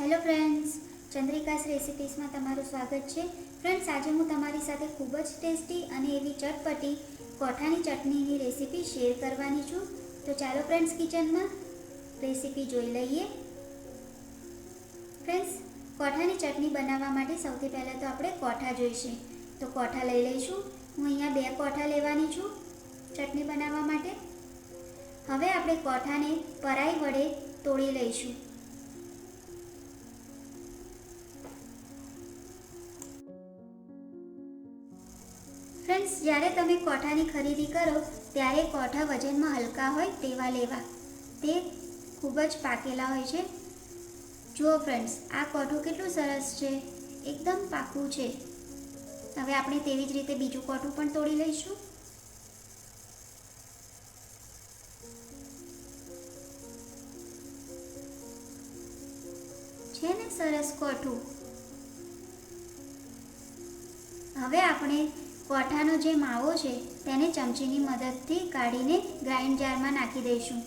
Hello friends ચંદ્રિકાસ રેસિપીસમાં તમારું સ્વાગત છે. ફ્રેન્ડ્સ આજે હું તમારી સાથે ખૂબ જ ટેસ્ટી અને એવી ચટપટી કોઠાની ચટણીની રેસિપી શેર કરવાની છું. તો ચાલો ફ્રેન્ડ્સ કિચનમાં રેસિપી જોઈ લઈએ. ફ્રેન્ડ્સ કોઠાની ચટણી બનાવવા માટે સૌથી પહેલાં તો આપણે કોઠા જોઈશે. તો કોઠા લઈ લઈશું. હું અહીંયા બે કોઠા લેવાની છું ચટણી બનાવવા માટે. હવે આપણે કોઠાને પરાઈ વડે તોડી લઈશું. ફ્રેન્ડ્સ, જ્યારે તમે કોઠાની ખરીદી કરો, ત્યારે કોઠા વજનમાં હલકા હોય તેવા લેવા. તે ખૂબ જ પાકેલા હોય છે. જુઓ ફ્રેન્ડ્સ, આ કોઠું કેટલું સરસ છે. એકદમ પાકું છે. હવે આપણે તેવી જ રીતે બીજું કોઠું પણ તોડી લઈશું. છે ને સરસ કોઠું? હવે આપણે કોઠાનો જે માવો છે, તેને ચમચીની મદદથી કાઢીને ગ્રાઇન્ડ જારમાં નાખી દઈશું.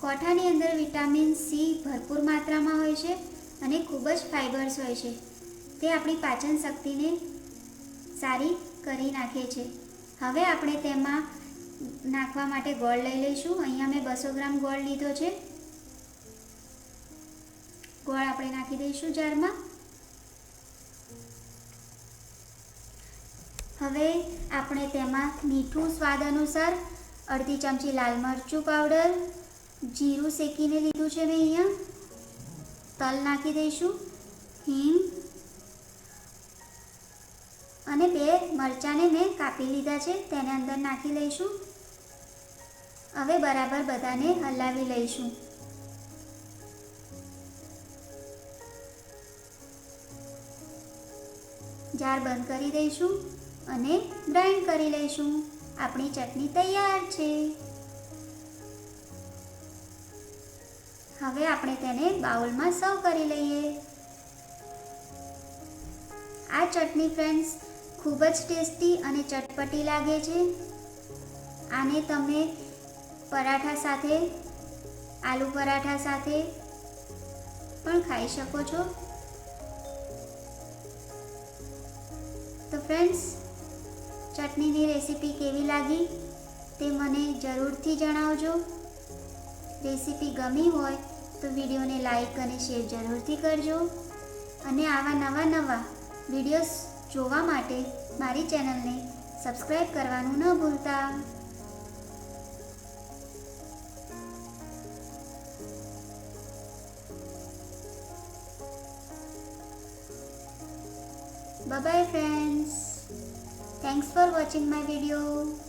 કોઠાની અંદર વિટામિન સી ભરપૂર માત્રામાં હોય છે અને ખૂબ જ ફાઇબર્સ હોય છે. તે આપણી પાચન શક્તિને સારી કરી નાખે છે. હવે આપણે તેમાં નાખવા માટે ગોળ લઈ લઈશું. અહીંયા મેં બસો ગ્રામ ગોળ લીધો છે. ગોળ આપણે નાખી દઈશું જારમાં. હવે આપણે તેમાં મીઠું સ્વાદ અનુસાર અડધી ચમચી લાલ મરચું પાવડર જીરું શેકીને લીધું છે મેં અહીંયા. તલ નાખી દઈશું. હિંગ. અને બે મરચાંને મેં કાપી લીધા છે. તેને અંદર નાખી લઈશું. હવે બરાબર બધાને હલાવી લઈશું. જાર બંધ કરી દઈશું અને ગ્રાઇન્ડ કરી લઈશું. આપણી ચટણી તૈયાર છે. હવે આપણે તેને બાઉલમાં સર્વ કરી લઈએ. આ ચટણી ફ્રેન્ડ્સ ખૂબ જ ટેસ્ટી અને ચટપટી લાગે છે. આને તમે પરાઠા સાથે, આલુ પરાઠા સાથે પણ ખાઈ શકો છો. તો ફ્રેન્ડ્સ ચટણીની રેસીપી કેવી લાગી તે મને જરૂરથી જણાવજો. રેસીપી ગમી હોય તો વિડીયોને લાઈક અને શેર જરૂરથી કરજો. અને આવા નવા નવા વિડીયોઝ જોવા માટે મારી ચેનલને સબસ્ક્રાઈબ કરવાનું ન ભૂલતા. Bye bye friends. Thanks for watching my video.